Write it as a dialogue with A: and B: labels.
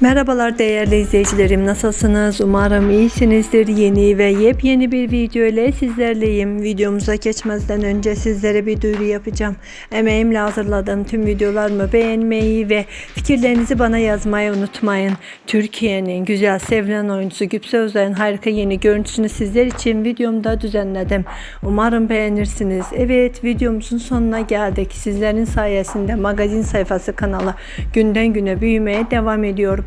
A: Merhabalar değerli izleyicilerim nasılsınız? Umarım iyisinizdir. Yeni ve yepyeni bir video ile sizlerleyim. Videomuza geçmezden önce sizlere bir duyuru yapacağım. Emeğimle hazırladığım tüm videolarımı beğenmeyi ve fikirlerinizi bana yazmayı unutmayın. Türkiye'nin güzel sevilen oyuncusu Güpse Özay'ın harika yeni görüntüsünü sizler için videomda düzenledim. Umarım beğenirsiniz. Evet videomuzun sonuna geldik. Sizlerin sayesinde magazin sayfası kanalı günden güne büyümeye devam ediyor.